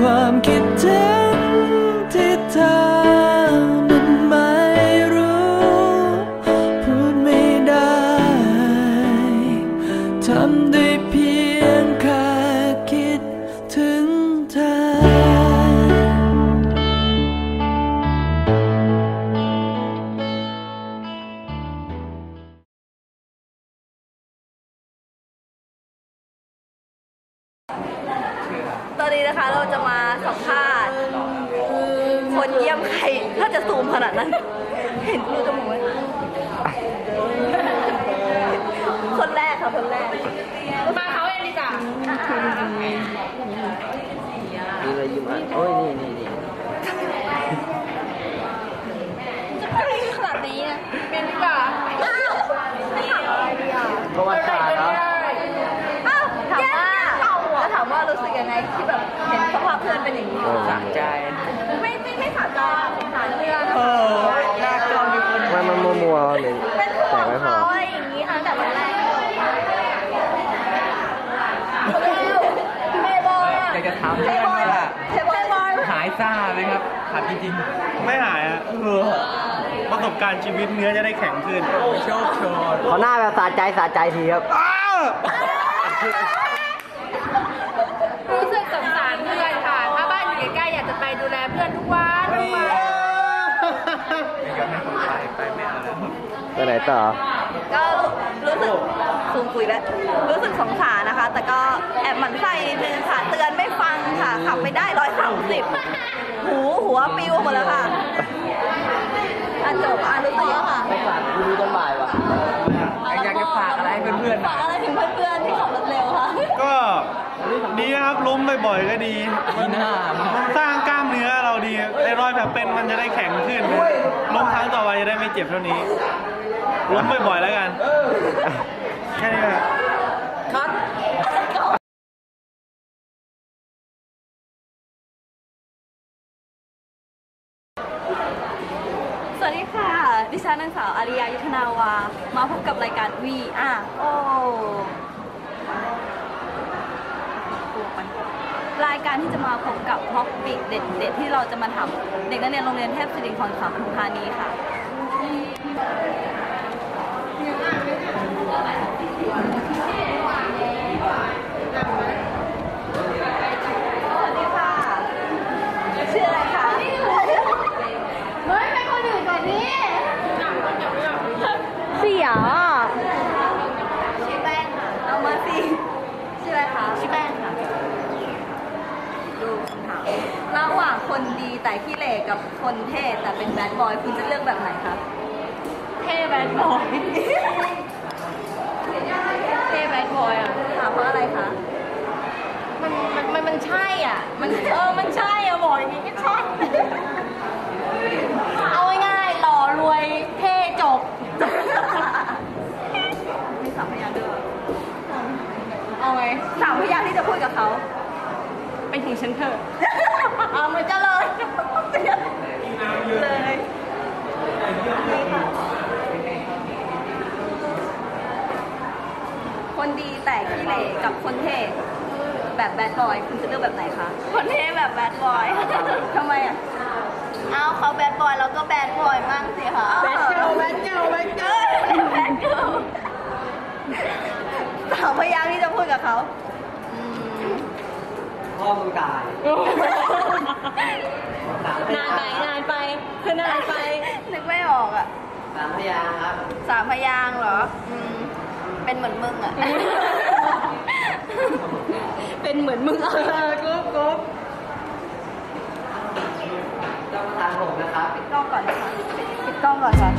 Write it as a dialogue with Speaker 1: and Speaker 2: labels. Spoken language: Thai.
Speaker 1: คือค
Speaker 2: วามคิดถึง
Speaker 3: ยี่ยมใครถ้าจะซูมขนาดนั้น เห็นรูจมูกไหมคนแรกค่ะคนแรก มาเขาเองดีจ้ะ
Speaker 4: มีอะไรอยู่มั้ยโอ้ยนี่นี่นี่
Speaker 3: จะใกล้ขนาดนี้นะเป็นดีกว่าอ้าวไม่ถามอะไรดีอะ
Speaker 4: ประวัติศาสตร์ครับ
Speaker 3: อ้าวถามว่าแล้วถามว่ารู้สึกยังไงที่แบบเห็นสภาพเพื่อนเป็นอย่างนี้
Speaker 4: สะใจ
Speaker 3: ไม่ไม่ไม่สะใจสงสารเพื่อน
Speaker 1: เออหน้ากล้องมีคน
Speaker 4: มันมันมัวๆเลย
Speaker 3: เป็นห่ว
Speaker 4: แต่
Speaker 3: ง
Speaker 4: ไม่พอ
Speaker 3: เขาอะไรอย่างนี้ค่ะแต่วันแรกเทบอยอะ
Speaker 5: อยากจะถาม
Speaker 3: เทบอย
Speaker 5: ว่า
Speaker 3: เทบอยบอย
Speaker 5: หายซ่าไหมครับถามจริง
Speaker 6: ไม่หายอะเออประสบการณ์ชีวิตเนื้อจะได้แข็งขึ้น
Speaker 5: ๆโชคโชน
Speaker 4: ขอหน้าแบบสะใจสะใจทีครับ
Speaker 2: รู้สึกสงสารเพื่อนค่ะ ถ้าบ้านอยู่ใกล้ๆอยากจะไปดูแลเพื่อนทุกวันทุกวัน
Speaker 4: ไปไหนต่อ
Speaker 3: ก็รู้สึกซูมคุยแล้วรู้สึกสงสารนะคะ แต่ก็แอบหมั่นไส้นิดนึงค่ะ เตือนไม่ฟังค่ะขับไม่ได้ร้อยสามสิบหูหัวปิวหมดแล้วค่ะอะจบอะรู้สึกแล้วค่ะ
Speaker 4: ไปฝากดูดูต้นบ่ายว่ะ
Speaker 5: อยากจะฝากอะไรให้เพื่อนๆหน่
Speaker 3: ฝา
Speaker 5: อกย
Speaker 3: อะไรถึงเพื่อนๆที่ขับรถเร็วค่ะ
Speaker 6: ก็ดีนะครับล้มบ่อยๆก็ดี
Speaker 5: ที่หน้า
Speaker 6: สร้างกล้ามเนื้อเราดีไอ้รอยแผลเป็นมันจะได้แข็งขึ้นล้มครั้งต่อไปจะได้ไม่เจ็บเท่านี้ ล้มบ่อยๆแล้วกัน แค่นี้แหละ
Speaker 3: สวัสวัสดีค่ะ ดิฉันนางสาวอาริยายุทธนาวา มาพบกับรายการ VR โอ้รายการที่จะมาพบกับท็อปปิกเด็ดๆที่เราจะมาทำเด็กนักเรียนโรงเรียนเทพศิรินทรสามปทุมธานีค่ะ สวัสดีค่ะ ชื่ออะไรคะ
Speaker 7: เฮ้ยเป็นคนอื่นก่อนนี่
Speaker 3: เสียชื่อแป้งค่ะ เอามาสิ ชื่ออะไรคะ ชื่อแป้งค่ะ ดูคำถามระหว่างคนดี แต่ขี้เหร่กับคนเท่แต่เป็นแบดบอยคุณจะเลือกแบบไหนคะเท่แบดบอยเท่แบดบอยอะถามเพราะอะไรคะ
Speaker 7: มันมันมันมันใช่อะ มันเออมันใช่อะบอกอย่างงี้ก็ใช่เอาง่ายๆหล่อรวยเท่จบ
Speaker 3: มีสามพยางค์ด้วย
Speaker 7: เอาไง
Speaker 3: สามพยางค์ที่จะพูดกับเขา
Speaker 7: เป็นถึงฉันเถอะ เอามันจะเลย
Speaker 3: เลยคนดีแต่ขี้เหร่กับคนเท่แบบแบดบอยคุณจะเลือกแบบไหนคะ คนเท่แบบแบดบอยทำไมอะเอาเขาแบดบอยเราก็แบดบอยบ้างสิคะ
Speaker 7: แบดเกิลแบดเกิลแบดเกิล
Speaker 3: แบดเกิลสามพยางค์ที่จะพูดกับเขาอืม
Speaker 4: พ่อมึงตาย
Speaker 7: นานไป นานไปเธอนานไป
Speaker 3: นึกไม่ออกอะ
Speaker 4: สามพยางค์ครับ
Speaker 3: สามพยางค์เหรออืมเป็นเหมือนมึงอะ
Speaker 7: เป็นเหมือนมึงเออกรุ๊ปกรุ๊ป
Speaker 4: เจ้าประธานผมนะครับ
Speaker 3: ปิดกล้องก่อนนะคะปิดกล้องก่อนค่ะ